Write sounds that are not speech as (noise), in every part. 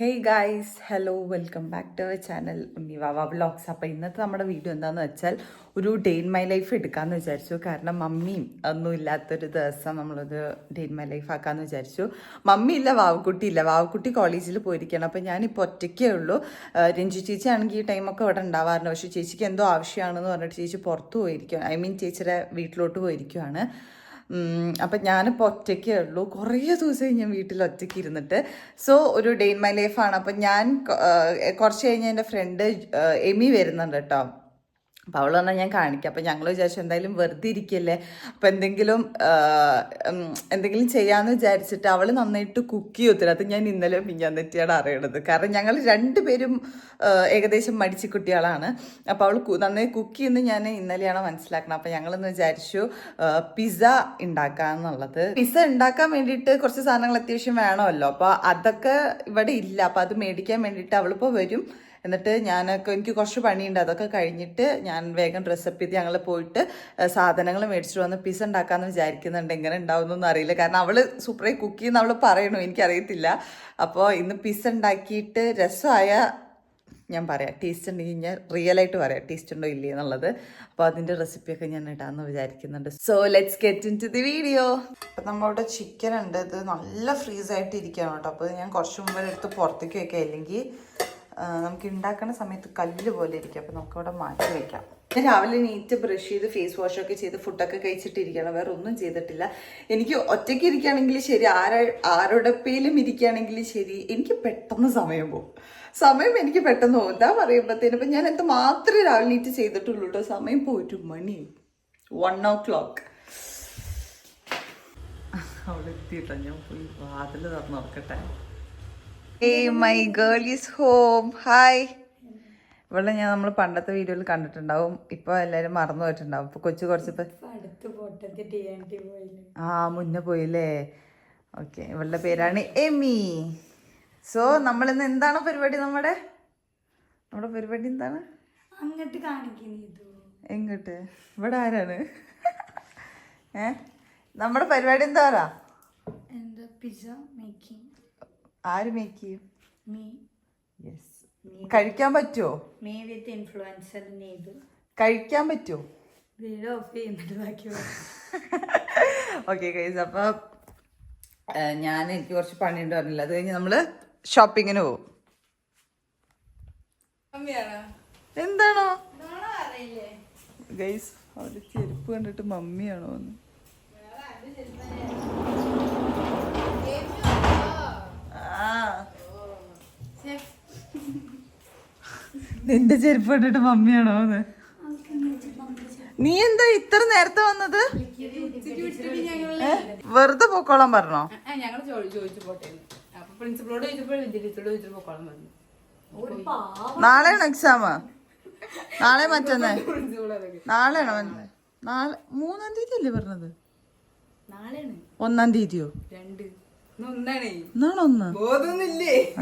Hey guys hello welcome back to our channel Unnivava vlogs അപ്പോൾ ഇന്നത്തെ നമ്മുടെ video എന്താണെന്ന് വെച്ചാൽ ഒരു ഡേ ഇൻ മൈ ലൈഫ് എടുക്കാമെന്ന് വിചാരിച്ചു. കാരണം മമ്മിയും ഒന്നും ഇല്ലാത്തൊരു ദിവസം നമ്മളൊരു ഡേ ഇൻ മൈ ലൈഫ് ആക്കാമെന്ന് വിചാരിച്ചു. മമ്മി ഇല്ല വാവക്കുട്ടി ഇല്ല. വാവക്കുട്ടി കോളേജിൽ പോയിരിക്കണം അപ്പോൾ ഞാനിപ്പോൾ ഒറ്റയ്ക്കേ ഉള്ളൂ. രഞ്ജു ചേച്ചി ആണെങ്കിൽ ഈ ടൈമൊക്കെ ഇവിടെ ഉണ്ടാവാറുണ്ട്. പക്ഷേ ചേച്ചിക്ക് എന്തോ ആവശ്യമാണെന്ന് പറഞ്ഞിട്ട് ചേച്ചി പുറത്ത് പോയിരിക്കും ഐ മീൻ ചേച്ചിയുടെ വീട്ടിലോട്ട് പോയിരിക്കുവാണ് ഉം, അപ്പം ഞാനിപ്പോൾ ഒറ്റയ്ക്കേ ഉള്ളൂ. കുറേ ദിവസമായി ഞാൻ വീട്ടിൽ ഒറ്റയ്ക്ക് ഇരുന്നിട്ട്. സോ ഒരു ഡേ ഇൻ മൈ ലൈഫാണ് അപ്പം ഞാൻ കുറച്ച് കഴിഞ്ഞ് എന്റെ ഫ്രണ്ട് എമി വരുന്നുണ്ട് കേട്ടോ. അപ്പോൾ അവൾ പറഞ്ഞാൽ ഞാൻ കാണിക്കാം. അപ്പം ഞങ്ങൾ വിചാരിച്ചു എന്തായാലും വെറുതെ ഇരിക്കല്ലേ. അപ്പം എന്തെങ്കിലും എന്തെങ്കിലും ചെയ്യാമെന്ന് വിചാരിച്ചിട്ട് അവൾ നന്നായിട്ട് കുക്ക് ചെയ്യത്തില്ല അത് ഞാൻ ഇന്നലെ മിഞ്ഞാന്നെറ്റിയാണ് അറിയണത്. കാരണം ഞങ്ങൾ രണ്ടുപേരും പേരും ഏകദേശം മടിച്ച കുട്ടികളാണ്. അപ്പോൾ അവൾ നന്നായി കുക്ക് ചെയ്യുന്ന ഞാൻ ഇന്നലെയാണ് മനസ്സിലാക്കണം അപ്പം ഞങ്ങളെന്ന് വിചാരിച്ചു പിസ്സ ഉണ്ടാക്കാന്നുള്ളത്. പിസ്സ ഉണ്ടാക്കാൻ വേണ്ടിയിട്ട് കുറച്ച് സാധനങ്ങൾ അത്യാവശ്യം വേണമല്ലോ. അപ്പോൾ അതൊക്കെ ഇവിടെ ഇല്ല. അപ്പോൾ അത് മേടിക്കാൻ വേണ്ടിയിട്ട് അവളിപ്പോൾ വരും. എന്നിട്ട് ഞാനൊക്കെ എനിക്ക് കുറച്ച് പണിയുണ്ട്. അതൊക്കെ കഴിഞ്ഞിട്ട് ഞാൻ വേഗം ഡ്രസ്സപ്പ് ചെയ്ത് ഞങ്ങൾ പോയിട്ട് സാധനങ്ങൾ മേടിച്ചിട്ട് വന്ന് പിസ ഉണ്ടാക്കാമെന്ന് വിചാരിക്കുന്നുണ്ട്. എങ്ങനെ ഉണ്ടാവുന്നൊന്നും അറിയില്ല. കാരണം അവൾ സൂപ്പറായി കുക്ക് ചെയ്യുന്ന അവൾ പറയണു. എനിക്കറിയത്തില്ല. അപ്പോൾ ഇന്ന് പിസ ഉണ്ടാക്കിയിട്ട് രസമായ ഞാൻ പറയാം ടേസ്റ്റ് ഉണ്ടെങ്കിൽ ഞാൻ റിയൽ ആയിട്ട് പറയാം ടേസ്റ്റ് ഉണ്ടോ ഇല്ലേ എന്നുള്ളത്. അപ്പോൾ അതിന്റെ റെസിപ്പിയൊക്കെ ഞാൻ ഇടാമെന്ന് വിചാരിക്കുന്നുണ്ട്. So let's get into the video അപ്പം നമ്മളിവിടെ ചിക്കൻ ഉണ്ട്. ഇത് നല്ല ഫ്രീസ് ആയിട്ട് ഇരിക്കുകയാണ് കേട്ടോ അപ്പോൾ ഞാൻ കുറച്ച് മുമ്പ് എടുത്ത് പുറത്തേക്ക് വയ്ക്കുക അല്ലെങ്കിൽ നമുക്ക് ഉണ്ടാക്കുന്ന സമയത്ത് കല്ല് പോലെ ഇരിക്കും. അപ്പോൾ നമുക്കവിടെ മാറ്റി വയ്ക്കാം ഞാൻ രാവിലെ നീറ്റ് ബ്രഷ് ചെയ്ത് ഫേസ് വാഷ് ഒക്കെ ചെയ്ത് ഫുഡൊക്കെ കഴിച്ചിട്ടിരിക്കണം വേറെ ഒന്നും ചെയ്തിട്ടില്ല. എനിക്ക് ഒറ്റയ്ക്ക് ഇരിക്കുകയാണെങ്കിൽ ശരി ആര ആരോടൊപ്പയിലും ഇരിക്കുകയാണെങ്കിൽ ശരി എനിക്ക് പെട്ടെന്ന് സമയം പോകും. സമയം എനിക്ക് പെട്ടെന്ന് പോകും. എന്താ പറയുമ്പോഴത്തേനും ഇപ്പം ഞാൻ എന്ത് മാത്രമേ രാവിലെ നീറ്റ് ചെയ്തിട്ടുള്ളൂ കേട്ടോ സമയം പോയിട്ട് മണി. വൺ ഓ ക്ലോക്ക് അവിടെ എത്തിയിട്ടോ ഞാൻ പോയി വാതിൽ തുറന്നു നോക്കട്ടെ my girl is home hi ഇവിടെ ഞാൻ നമ്മൾ പണ്ടത്തെ വീഡിയോയിൽ കണ്ടിട്ടുണ്ടാവും. ഇപ്പൊ എല്ലാരും മറന്നു പോയിട്ടുണ്ടാവും. ഇപ്പൊ കൊച്ചു കുറച്ച് ആ മുന്നേ പോയില്ലേ? ഓക്കെ ഇവളുടെ പേരാണ് എമി സോ നമ്മൾ ഇന്ന് എന്താണ് പരിപാടി നമ്മുടെ? നമ്മുടെ പരിപാടി എന്താണ്? അങ്ങോട്ട് കാണിക്കുന്നു എങ്ങോട്ട്? ഇവിടെ ആരാണ്? ഏ? നമ്മുടെ പരിപാടി എന്താ പറ? എന്താ പിസ്സ മേക്കിംഗ് ആര് മേക്ക് ചെയ്യും? മീ യെസ് കഴിക്കാൻ പറ്റുമോ മീ വിത്ത് ഇൻഫ്ലുവൻസർ കഴിക്കാൻ പറ്റുമോ വീഡിയോ ഓഫ് ചെയ്യുന്നിട്ട് ബാക്കി ഓക്കെ ഗൈസ് അപ്പോൾ ഞാൻ എനിക്ക് കുറച്ച് പണിയുണ്ട് പറഞ്ഞില്ല. അത് കഴിഞ്ഞ് നമ്മൾ ഷോപ്പിങ്ങിന് പോകും എന്താണോ? ഗൈസ് അവിടെ ചെരുപ്പ് കണ്ടിട്ട് മമ്മിയാണോ എന്ന് നിന്റെ ചെരുപ്പ് കണ്ടിട്ട് മമ്മിയാണോ അത്? നീ എന്താ ഇത്ര നേരത്തെ വന്നത്? വെറുതെ പോക്കോളാൻ പറഞ്ഞോ? ഞങ്ങൾ ചോദിച്ചു പോട്ടെ. അപ്പൊ പ്രിൻസിപ്പളോട് ചോദിച്ചപ്പോൾ ടീച്ചറോട് ചോദിച്ചപ്പോൾ പോക്കോളം പറഞ്ഞു. നാളെയാണോ എക്സാം നാളെ മറ്റന്നേ? നാളെയാണോ നാളെ മൂന്നാം തീയതി അല്ലേ പറഞ്ഞത് ഒന്നാം തീയതിയോ? രണ്ട്.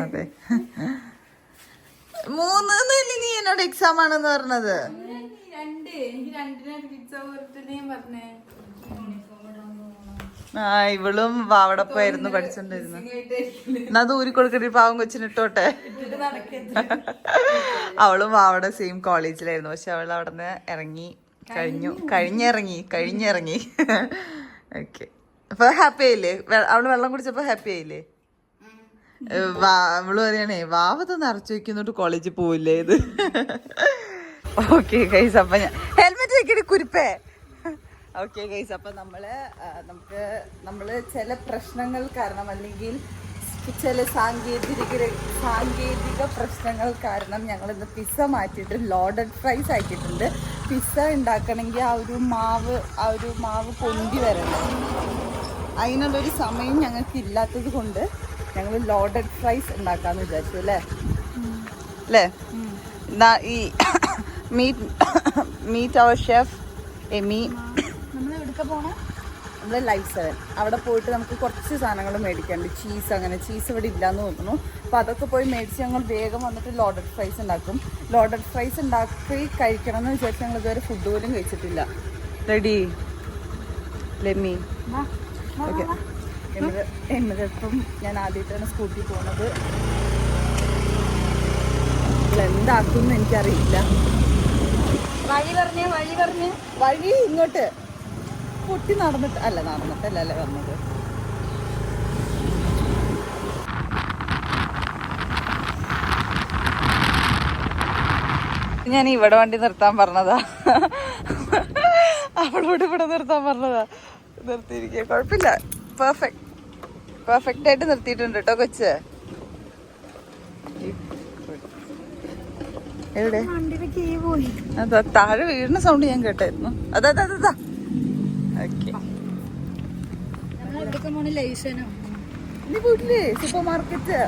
അതെ. മൂന്ന് നീ എന്നോട് എക്സാം ആണെന്ന് പറഞ്ഞത്? ആ ഇവളും വാവടപ്പായിരുന്നു പഠിച്ചോണ്ടിരുന്നു. എന്നാ അത് ഊരി കൊടുക്കട്ടെ പാവം കൊച്ചിന് ഇട്ടോട്ടെ? അവളും വാവടെ സെയിം കോളേജിലായിരുന്നു പക്ഷെ അവൾ അവിടെ നിന്ന് ഇറങ്ങി കഴിഞ്ഞു. കഴിഞ്ഞിറങ്ങി കഴിഞ്ഞിറങ്ങി. ഓക്കെ അപ്പൊ ഹാപ്പി ആയില്ലേ? അവൾ വെള്ളം കുടിച്ചപ്പോ ഹാപ്പി ആയില്ലേ? അവൾ പറയണേ വാവത് നിറച്ചു വെക്കുന്നോട്ട് കോളേജിൽ പോവില്ലേ ഇത്? ഓക്കെ ഗൈസ് അപ്പൊ ഞാൻ ഹെൽമെറ്റ് വെക്കണേ കുരുപ്പേ. ഓക്കെ ഗൈസ് അപ്പൊ നമ്മൾ നമുക്ക് നമ്മൾ ചില പ്രശ്നങ്ങൾ കാരണം അല്ലെങ്കിൽ ചില സാങ്കേതിക സാങ്കേതിക പ്രശ്നങ്ങൾ കാരണം ഞങ്ങൾ ഇന്ന് പിസ്സ മാറ്റിയിട്ട് ലോഡഡ് ഫ്രൈസ് ആക്കിയിട്ടുണ്ട്. പിസ്സ ഉണ്ടാക്കണമെങ്കിൽ ആ ഒരു മാവ് ആ ഒരു മാവ് പൊന്തി വരണം. അതിനുള്ളൊരു സമയം ഞങ്ങൾക്ക് ഇല്ലാത്തത് കൊണ്ട് ഞങ്ങൾ ലോഡഡ് ഫ്രൈസ് ഉണ്ടാക്കാന്ന് വിചാരിച്ചു അല്ലേ? അല്ലേ? എന്നാ ഈ meet meet our chef Amy നമ്മൾ ലൈഫ് സെവൻ അവിടെ പോയിട്ട് നമുക്ക് കുറച്ച് സാധനങ്ങൾ മേടിക്കാനുണ്ട്. ചീസ് അങ്ങനെ ചീസ് ഇവിടെ ഇല്ലാന്ന് തോന്നുന്നു. അപ്പോൾ അതൊക്കെ പോയി മേടിച്ച് ഞങ്ങൾ വേഗം വന്നിട്ട് ലോഡഡ് ഫ്രൈസ് ഉണ്ടാക്കും. ലോഡഡ് ഫ്രൈസ് ഉണ്ടാക്കി കഴിക്കണം എന്ന് വിചാരിച്ച് ഞങ്ങൾ ഇതുവരെ ഫുഡ് പോലും കഴിച്ചിട്ടില്ല. റെഡി ലെമ്മി ഓക്കെ എന്നിട്ടിപ്പം ഞാൻ ആദ്യമായിട്ടാണ് സ്കൂട്ടി പോണത്. എന്താക്കും എനിക്കറിയില്ല. വഴി പറഞ്ഞേ വഴി പറഞ്ഞേ. വഴി ഇങ്ങോട്ട്. പൊട്ടി നടന്നിട്ട് അല്ല നടന്നിട്ടല്ല വന്നത്. ഞാൻ ഇവിടെ വണ്ടി നിർത്താൻ പറഞ്ഞതാ. അവളോട് ഇവിടെ നിർത്താൻ പറഞ്ഞതാ. നിർത്തിയിരിക്കുക. കുഴപ്പമില്ല. പെർഫെക്റ്റ് പെർഫെക്റ്റ് ആയിട്ട് നിർത്തിയിട്ടുണ്ട് കേട്ടോ കൊച്ച്. എവിടെ? അതാ താഴെ വീഴുന്ന സൗണ്ട് ഞാൻ കേട്ടായിരുന്നു. അതാ അതാ അതാ ഓക്കെ സൂപ്പർ മാർക്കറ്റ്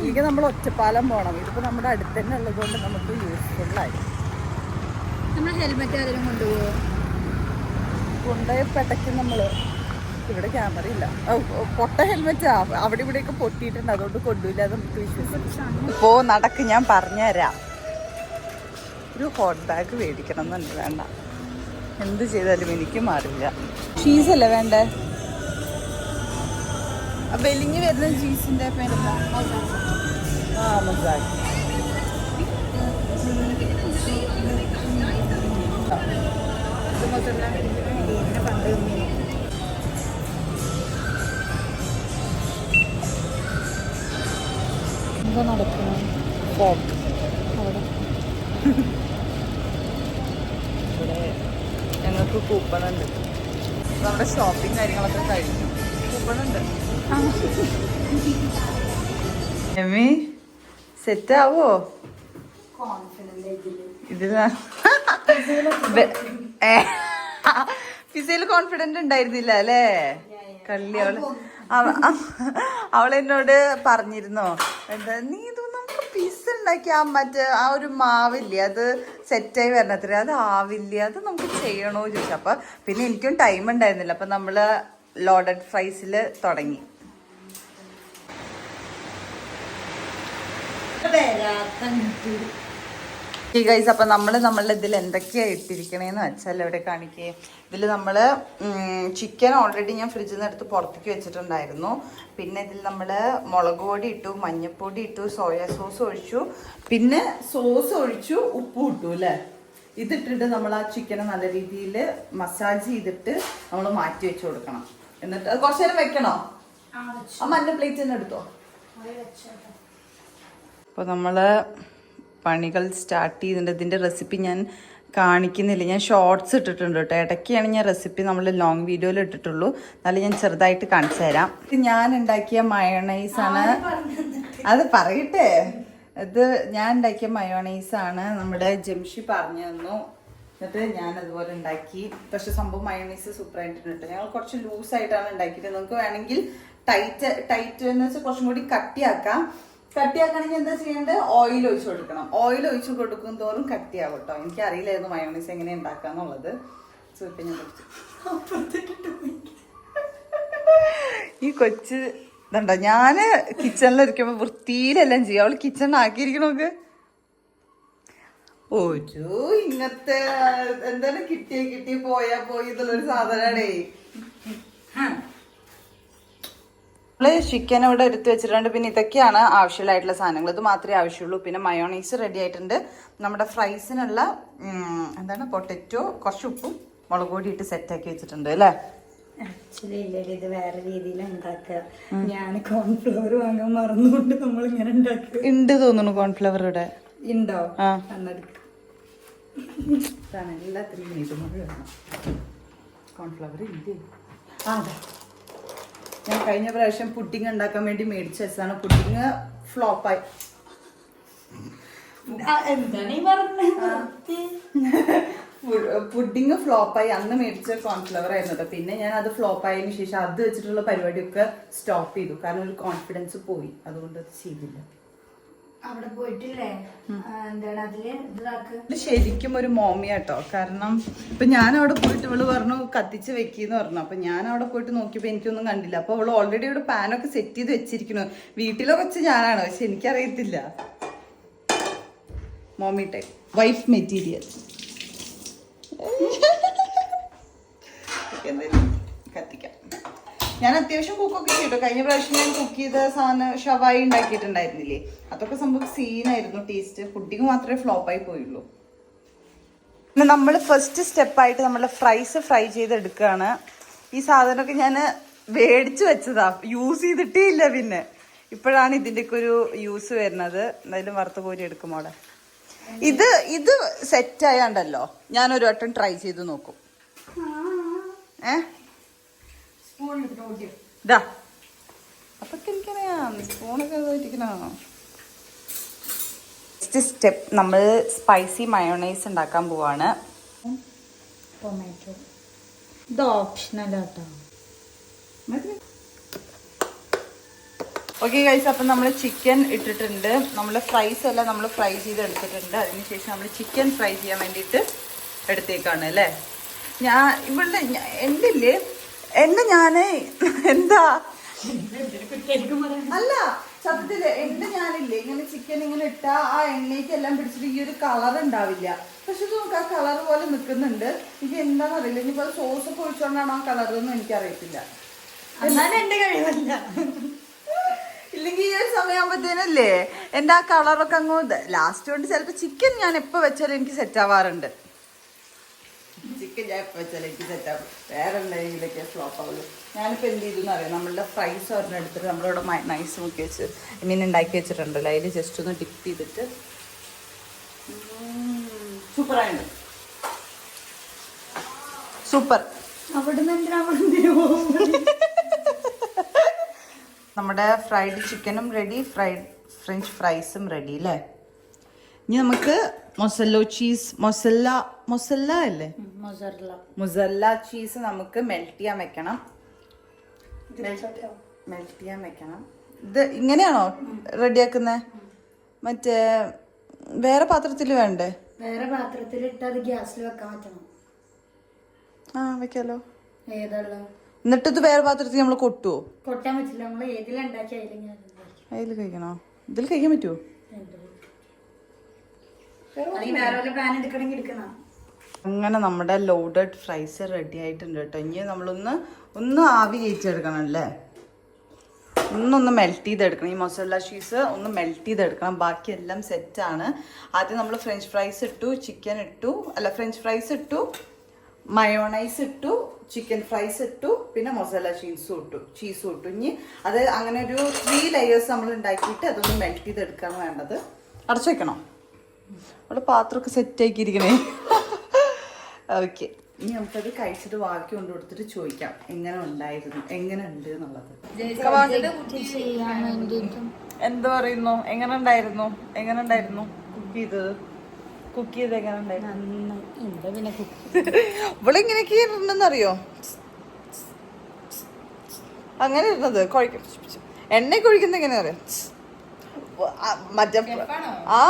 എനിക്ക് നമ്മൾ ഒറ്റപ്പാലം പോണം. ഇതിപ്പോ നമ്മുടെ അടുത്ത് തന്നെ ഉള്ളത് കൊണ്ട് നമുക്ക് യൂസ്ഫുൾ ആയി. നമ്മൾ ഹെൽമെറ്റ് ആരെങ്കിലും കൊണ്ടുപോകുമോ കൊണ്ടുപോയി പെട്ടെന്ന് നമ്മൾ. ഇവിടെ ക്യാമറ ഇല്ല. പൊട്ട ഹെൽമെറ്റ് അവിടെ ഇവിടെയൊക്കെ പൊട്ടിയിട്ടുണ്ട്. അതുകൊണ്ട് കൊണ്ടുപോയില്ല അത് നമുക്ക് വിശ്വസിക്കാം. ഇപ്പോ നടക്ക്. ഞാൻ പറഞ്ഞുതരാം. ഒരു ഹോട്ട് ബാഗ് മേടിക്കണം എന്നുണ്ട് വേണ്ട. എന്ത് ചെയ്താലും എനിക്ക് മാറില്ല. ചീസ് അല്ലേ വേണ്ടേ? വെലിഞ്ഞ് വരുന്ന ചീസിന്റെ പേരെന്താ? ആ മസാജ് എന്താ നടക്കുന്നു. ഫോക്ക് അവിടെ. ഇവിടെ ഞങ്ങൾക്ക് കൂപ്പൺ ഉണ്ട് നമ്മുടെ ഷോപ്പിംഗ് കാര്യങ്ങളൊക്കെ കഴിഞ്ഞു. കൂപ്പൺ ഉണ്ട് എമ്മി സെറ്റ് ആവോ? ഇതിൽ. ഫിസയിൽ കോൺഫിഡന്റ് ഉണ്ടായിരുന്നില്ല അല്ലേ? കള്ളി അവൾ അവ- അവളെന്നോട് പറഞ്ഞിരുന്നോ എന്താ നീ ഇത് നമുക്ക് പിസ്സ ഉണ്ടാക്കി മറ്റേ ആ ഒരു മാവില്ലേ അത് സെറ്റായി വരണത്ര അത് ആവില്ല അത് നമുക്ക് ചെയ്യണോ? ചോദിച്ചു. അപ്പൊ പിന്നെ എനിക്കും ടൈം ഉണ്ടായിരുന്നില്ല അപ്പൊ നമ്മൾ ലോഡഡ് ഫ്രൈസിൽ തുടങ്ങി. ഗൈസ് അപ്പം നമ്മൾ നമ്മളുടെ ഇതിൽ എന്തൊക്കെയാണ് ഇട്ടിരിക്കണേന്ന് വെച്ചാൽ ഇവിടെ കാണിക്കേ. ഇതിൽ നമ്മൾ ചിക്കൻ ഓൾറെഡി ഞാൻ ഫ്രിഡ്ജിൽ നിന്ന് എടുത്ത് പുറത്തേക്ക് വെച്ചിട്ടുണ്ടായിരുന്നു. പിന്നെ ഇതിൽ നമ്മൾ മുളക് പൊടി ഇട്ടു മഞ്ഞൾപ്പൊടി ഇട്ടു സോയ സോസ് ഒഴിച്ചു. പിന്നെ സോസ് ഒഴിച്ചു ഉപ്പും ഇട്ടു അല്ലേ? ഇതിട്ടിട്ട് നമ്മൾ ആ ചിക്കനെ നല്ല രീതിയിൽ മസാജ് ചെയ്തിട്ട് നമ്മൾ മാറ്റി വെച്ച് കൊടുക്കണം. എന്നിട്ട് അത് കുറച്ച് നേരം വെക്കണോ? ആ മഞ്ഞ പ്ലേറ്റ് തന്നെ എടുത്തോ? അപ്പോൾ നമ്മൾ പണികൾ സ്റ്റാർട്ട് ചെയ്തിട്ടുണ്ട്. ഇതിന്റെ റെസിപ്പി ഞാൻ കാണിക്കുന്നില്ല. ഞാൻ ഷോർട്സ് ഇട്ടിട്ടുണ്ട് കേട്ടോ ഇടയ്ക്കാണ് ഞാൻ റെസിപ്പി നമ്മൾ ലോങ് വീഡിയോയിൽ ഇട്ടിട്ടുള്ളൂ. എന്നാലും ഞാൻ ചെറുതായിട്ട് കാണിച്ചു തരാം. ഇത് ഞാൻ ഉണ്ടാക്കിയ മയോണൈസ് ആണ്. അത് പറയട്ടെ. ഇത് ഞാൻ ഉണ്ടാക്കിയ മയോണൈസാണ് നമ്മുടെ ജംഷി പറഞ്ഞു തന്നു. എന്നിട്ട് ഞാൻ അതുപോലെ ഉണ്ടാക്കി. പക്ഷെ സംഭവം മയോണൈസ് സൂപ്പർ ആയിട്ടുണ്ട് ഞങ്ങൾ കുറച്ച് ലൂസ് ആയിട്ടാണ് ഉണ്ടാക്കിയിട്ട് നിങ്ങൾക്ക് വേണമെങ്കിൽ ടൈറ്റ് ടൈറ്റ് എന്ന് വെച്ചാൽ കുറച്ചും കൂടി കട്ടിയാക്കാം. കട്ടിയാക്കണമെങ്കിൽ എന്താ ചെയ്യേണ്ടത്? ഓയിൽ ഒഴിച്ചു കൊടുക്കണം. ഓയിൽ ഒഴിച്ചു കൊടുക്കും തോറും കട്ടിയാവും കേട്ടോ എനിക്ക് അറിയില്ലായിരുന്നു മയോണൈസ് എങ്ങനെ ഉണ്ടാക്കാന്നുള്ളത് സോ ഇപ്പൊ ഞാൻ പഠിച്ചു ഈ കൊച്ച് ഇതുണ്ടോ? ഞാൻ കിച്ചണിലിരിക്കുമ്പോ വൃത്തിയിലെല്ലാം ചെയ്യും. അവൾ കിച്ചണിലാക്കിയിരിക്കണോക്ക് ഒരു ഇങ്ങനത്തെ എന്താണ് കിട്ടിയ കിട്ടി പോയാ പോയി എന്നുള്ളൊരു സാധനമാണേ നമ്മൾ ചിക്കൻ ഇവിടെ എടുത്തു വെച്ചിട്ടുണ്ട്. പിന്നെ ഇതൊക്കെയാണ് ആവശ്യമായിട്ടുള്ള സാധനങ്ങൾ. ഇത് മാത്രമേ ആവശ്യമുള്ളൂ. പിന്നെ മയോണൈസ് റെഡി ആയിട്ടുണ്ട്. നമ്മുടെ ഫ്രൈസിനുള്ള എന്താണ്? പൊട്ടറ്റോ കുറച്ച് ഉപ്പും മുളക് പൊടി ഇട്ട് സെറ്റാക്കി വെച്ചിട്ടുണ്ട് അല്ലേ? ആക്ച്വലി ഇല്ലേ ഇത് വേറെ രീതിയിൽ ഉണ്ടാക്കുക ഞാൻ കോൺഫ്ലവർ വാങ്ങാൻ മറന്നുകൊണ്ട് നമ്മൾ ഇങ്ങനെ ഉണ്ടാക്കുക ഉണ്ട് തോന്നുന്നു കോൺഫ്ലവർ ഇവിടെ. ഉണ്ടോ എല്ലാത്തിനും കോൺഫ്ലവർ ഇല്ലേ? അതെ. ഞാൻ കഴിഞ്ഞ പ്രാവശ്യം പുഡിങ് ഉണ്ടാക്കാൻ വേണ്ടി മേടിച്ച വെച്ചതാണ് പുഡിങ് ഫ്ലോപ്പായി പുഡിങ് ഫ്ലോപ്പായി. അന്ന് മേടിച്ച കോൺഫ്ലവർ ആയിരുന്നു കേട്ടോ. പിന്നെ ഞാൻ അത് ഫ്ലോപ്പ് ആയതിനു ശേഷം അത് വെച്ചിട്ടുള്ള പരിപാടിയൊക്കെ സ്റ്റോപ്പ് ചെയ്തു. കാരണം ഒരു കോൺഫിഡൻസ് പോയി. അതുകൊണ്ട് അത് ചെയ്തില്ല. അവിടെ പോയിട്ടില്ലേ? എന്താണ് അതിൽ? ഇതാക്ക് ഇത് ശരിക്കും ഒരു മോമിയ കേട്ടോ. കാരണം ഇപ്പൊ ഞാൻ അവിടെ പോയിട്ട് ഇവൾ പറഞ്ഞു കത്തിച്ച് വെക്കിന്ന് പറഞ്ഞു. അപ്പൊ ഞാൻ അവിടെ പോയിട്ട് നോക്കിയപ്പോ എനിക്കൊന്നും കണ്ടില്ല. അപ്പൊ അവൾ ഓൾറെഡി ഇവിടെ പാനൊക്കെ സെറ്റ് ചെയ്ത് വെച്ചിരിക്കുന്നു. വീട്ടിലെ വെച്ച് ഞാനാണ്. പക്ഷെ എനിക്കറിയത്തില്ല. മോമി ടൈപ്പ് വൈഫ് മെറ്റീരിയൽ ഞാൻ അത്യാവശ്യം കുക്കൊക്കെ ചെയ്തു. കഴിഞ്ഞ പ്രാവശ്യം ഞാൻ കുക്ക് ചെയ്ത സാധനം ഷവായി ഉണ്ടാക്കിയിട്ടുണ്ടായിരുന്നില്ലേ? അതൊക്കെ സംഭവം സീനായിരുന്നു ടേസ്റ്റ് ഫുഡിങ് മാത്രമേ ഫ്ലോപ്പായി പോയുള്ളൂ. നമ്മൾ ഫസ്റ്റ് സ്റ്റെപ്പായിട്ട് നമ്മൾ ഫ്രൈസ് ഫ്രൈ ചെയ്തെടുക്കുകയാണ്. ഈ സാധനമൊക്കെ ഞാൻ മേടിച്ചു വെച്ചതാ. യൂസ് ചെയ്തിട്ടേ ഇല്ല പിന്നെ. ഇപ്പോഴാണ് ഇതിന്റെയൊക്കെ ഒരു യൂസ് വരുന്നത്. എന്തായാലും വറുത്ത് കോരി എടുക്കും അവിടെ ഇത് ഇത് സെറ്റ് ആയാണ്ടല്ലോ. ഞാൻ ഒരു വട്ടം ട്രൈ ചെയ്ത് നോക്കും. ഏ? ഇതാ അപ്പൊക്കെ എനിക്കറിയാം. സ്പൂണൊക്കെ ഇരിക്കണോ നെക്സ്റ്റ് സ്റ്റെപ്പ് നമ്മൾ സ്പൈസി മയോണൈസ് ഉണ്ടാക്കാൻ പോവാണ്. ടൊമാറ്റോ ഇത് ഓക്കെ ഗൈസ് അപ്പം നമ്മൾ ചിക്കൻ ഇട്ടിട്ടുണ്ട്. നമ്മൾ ഫ്രൈസ് എല്ലാം നമ്മൾ ഫ്രൈ ചെയ്ത് എടുത്തിട്ടുണ്ട്. അതിനുശേഷം നമ്മൾ ചിക്കൻ ഫ്രൈ ചെയ്യാൻ വേണ്ടിയിട്ട് എടുത്തേക്കാണ് അല്ലേ? ഞാൻ ഇവിടെ എന്റെ ഇല്ലേ എന്റെ ഞാനേ എന്താ? അല്ല സത്യത്തിൽ എന്റെ ഞാനില്ലേ ഇങ്ങനെ ചിക്കൻ ഇങ്ങനെ ഇട്ട ആ എണ്ണയ്ക്ക് എല്ലാം പിടിച്ചിട്ട് ഈ ഒരു കളർ ഉണ്ടാവില്ല. പക്ഷെ ഇത് നമുക്ക് ആ കളർ പോലെ നിൽക്കുന്നുണ്ട് എനിക്ക് എന്താണെന്ന് അറിയില്ല. ഇനിയിപ്പോ സോസ് ഒക്കെ ഒഴിച്ചോണ്ടാണോ ആ കളർ എന്ന് എനിക്കറിയത്തില്ല. എന്റെ കഴിവല്ല. ഇല്ലെങ്കിൽ ഈ ഒരു സമയമാകുമ്പോഴത്തേനല്ലേ എന്റെ ആ കളറൊക്കെ അങ്ങോട്ട് ലാസ്റ്റ് കൊണ്ട് ചിലപ്പോൾ ചിക്കൻ ഞാൻ എപ്പോൾ വെച്ചാലും എനിക്ക് സെറ്റ് ആവാറുണ്ട്. ചിക്കൻ ഞാൻ എപ്പോൾ വെച്ചാലും എനിക്ക് സെറ്റ് ആവും. വേറെ എന്തെങ്കിലുമൊക്കെ ഫ്ലോപ്പ് ആവുള്ളൂ. ഞാനിപ്പോൾ എന്ത് ചെയ്തു അറിയാം? നമ്മളുടെ ഫ്രൈസ് ഒരെണ്ണം എടുത്തിട്ട് നമ്മളിവിടെ നൈസ് മുക്കി വെച്ച് ഐ മീൻ ഉണ്ടാക്കി വെച്ചിട്ടുണ്ടല്ലോ. അതിൽ ജസ്റ്റ് ഒന്ന് ഡിപ്പ് ചെയ്തിട്ട് സൂപ്പറായിട്ട് സൂപ്പർ. അവിടുന്ന് എന്തിനു നമ്മുടെ ഫ്രൈഡ് ചിക്കനും റെഡി ഫ്രൈഡ് ഫ്രഞ്ച് ഫ്രൈസും റെഡി അല്ലേ ഇനി നമുക്ക് മൊസല്ലോ ചീസ് മൊസല്ല മൊസല്ല അല്ലേ? മൊസല്ല ചീസ് നമുക്ക് മെൽറ്റ് ചെയ്യാൻ വെക്കണം. മെൽറ്റ് ചെയ്യാൻ വെക്കണം. ഇത് ഇങ്ങനെയാണോ റെഡിയാക്കുന്നത് മറ്റേ വേറെ പാത്രത്തിൽ വേണ്ടേ? വേറെ പാത്രത്തിലിട്ട് അത് ഗ്യാസിൽ വെക്കാൻ പറ്റണം. ആ വെക്കാലോ. ഏതാണല്ലോ എന്നിട്ട് ഇത് വേറെ പാത്രത്തിൽ നമ്മൾ കൊട്ടുവോ? കൊട്ടാൻ പറ്റില്ല. നമ്മൾ ഏതിലുണ്ടാക്കി അതിൽ കഴിക്കണോ? ഇതിൽ കഴിക്കാൻ പറ്റുമോ വേറെ പ്ലാൻ പാൻ എടുക്കണമെങ്കിൽ എടുക്കണം. അങ്ങനെ നമ്മുടെ ലോഡഡ് ഫ്രൈസ് റെഡി ആയിട്ടുണ്ട് കേട്ടോ. ഇനി നമ്മളൊന്ന് ഒന്ന് ആവി കയറ്റിയെടുക്കണം അല്ലേ? ഒന്നൊന്ന് മെൽറ്റ് ചെയ്തെടുക്കണം. ഈ മൊസല്ല ഷീസ് ഒന്ന് മെൽറ്റ് ചെയ്തെടുക്കണം. ബാക്കിയെല്ലാം സെറ്റാണ് ആദ്യം നമ്മൾ ഫ്രഞ്ച് ഫ്രൈസ് ഇട്ടു ചിക്കൻ ഇട്ടു അല്ല ഫ്രഞ്ച് ഫ്രൈസ് ഇട്ടു മയോണൈസ് ഇട്ടു ചിക്കൻ ഫ്രൈസ് ഇട്ടു പിന്നെ മൊസല്ല ചീസും ഇട്ടു ചീസും ഇട്ടു. ഇനി അത് അങ്ങനെ ഒരു ത്രീ ലെയേഴ്സ് നമ്മൾ ഉണ്ടാക്കിയിട്ട് അതൊന്ന് മെൽറ്റ് ചെയ്തെടുക്കാൻ വേണ്ടത്. അടച്ചു വെക്കണം? അവിടെ പാത്രമൊക്കെ സെറ്റ് ആക്കിയിരിക്കണേ ഓക്കെ. ഇനി നമുക്കത് കഴിച്ചിട്ട് വാക്കി കൊണ്ട് കൊടുത്തിട്ട് ചോദിക്കാം. എങ്ങനെ ഉണ്ടായിരുന്നു? എങ്ങനെ ഉണ്ട് എന്നുള്ളത്. എന്ത് പറയുന്നു? എങ്ങനെ ഉണ്ടായിരുന്നു? എങ്ങനെ ഉണ്ടായിരുന്നു കുക്ക് ചെയ്തത്? കുക്ക് ചെയ്ത് എങ്ങനെ ഉണ്ടായിരുന്നു? നന്നായി എന്താ പിന്നെ കുക്ക് (laughs) ഇവളിങ്ങനെയൊക്കെ ഇരുന്നെന്നറിയോ അങ്ങനെ ഇരുന്നത്. കുഴക്കും എണ്ണ കുഴിക്കുന്ന എങ്ങനെ അറിയാം? മറ്റേ ആ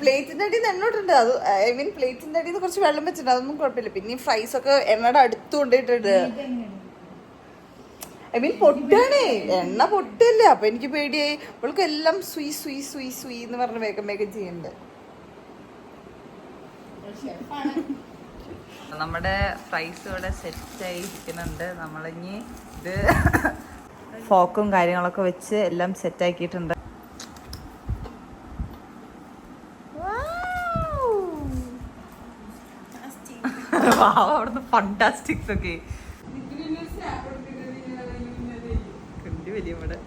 പ്ലേറ്റിന്റെ അടിയിൽ നിന്ന് എണ്ണോട്ടുണ്ട് അത് ഐ മീൻ പ്ലേറ്റിന്റെ അടിയിൽ നിന്ന് കുറച്ച് വെള്ളം വെച്ചിട്ടുണ്ട്. അതൊന്നും കുഴപ്പമില്ല. പിന്നെ ഈ ഫ്രൈസ് ഒക്കെ എണ്ണയുടെ അടുത്ത് കൊണ്ടിട്ടുണ്ട് ഐ മീൻ പൊട്ടാണേ. എണ്ണ പൊട്ടല്ലേ. അപ്പൊ എനിക്ക് പേടിയായി. അവൾക്ക് എല്ലാം സുയി സുയി സുയി സുയി എന്ന് പറഞ്ഞ് വേഗം വേഗം ചെയ്യണ്ട് നമ്മുടെ ഫ്രൈസ് ഇവിടെ സെറ്റ് ആയി ഇരിക്കുന്നുണ്ട് നമ്മളിനി ഇത് ഫോക്കും കാര്യങ്ങളൊക്കെ വെച്ച് എല്ലാം സെറ്റ് അവിടുന്ന് ഫണ്ടാസ്റ്റിക്സ് ഒക്കെ. കണ്ടി വലിയ ഇവിടെ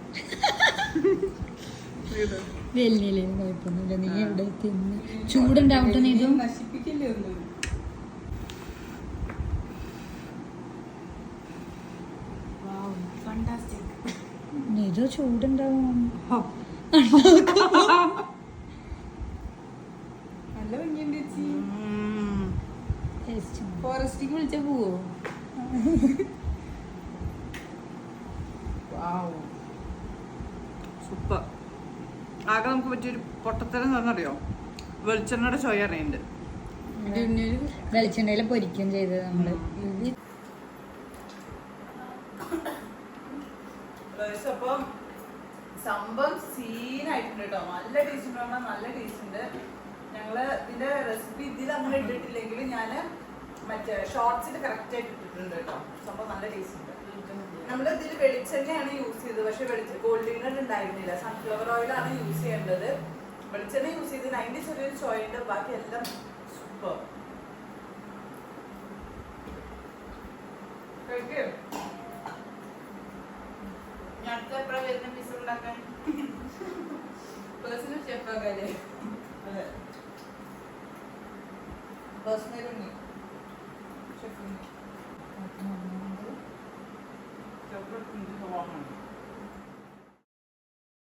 വലിയ കുഴപ്പമൊന്നുമില്ല. നീ എവിടെ തിന്ന്? ചൂടുണ്ടാവട്ടെ നീ ഇതും. നശിപ്പിക്കില്ലേ ഒന്നും ഇത് ചൂടുണ്ടാവും നല്ല ഭംഗിയുണ്ട് ചേച്ചി ഉം. ടേസ്റ്റ് ഫോറസ്റ്റിക്ക് വിളിച്ച പോവോ സൂപ്പർ ആകെ നമുക്ക് പറ്റിയൊരു പൊട്ടത്തരം തന്നറിയോ വെളിച്ചെണ്ണയുടെ ചോയ അറിയുന്നുണ്ട്. വെളിച്ചെണ്ണയിൽ പൊരിക്കും ചെയ്തത് നമ്മൾ. അപ്പം സംഭവം സീനായിട്ടുണ്ട് കേട്ടോ. നല്ല ടേസ്റ്റ് ഉണ്ട് നല്ല ടേസ്റ്റ് ഉണ്ട്. ഞങ്ങൾ ഇതിന്റെ റെസിപ്പി ഇതിൽ അങ്ങനെ ഇട്ടിട്ടില്ലെങ്കിലും ഞാൻ മറ്റേ ഷോർട്സിൽ കറക്റ്റ് ആയിട്ട് ഇട്ടിട്ടുണ്ട് കേട്ടോ. സംഭവം നല്ല ടേസ്റ്റ് ഉണ്ട്. നമ്മൾ വെളിച്ചെണ്ണയാണ് യൂസ് ചെയ്തത്. പക്ഷെ വെളിച്ച ഗോൾഡ് വിന്നർ ഉണ്ടായിരുന്നില്ല. സൺഫ്ലവർ ഓയിൽ ആണ് യൂസ് ചെയ്യേണ്ടത്. വെളിച്ചെണ്ണ യൂസ് ചെയ്ത് അതിന്റെ ചെറിയൊരു ചോയുണ്ട് ബാക്കി എല്ലാം സൂപ്പർ പേഴ്സണൽ ഉണ്ടാക്കാൻ? Personal chef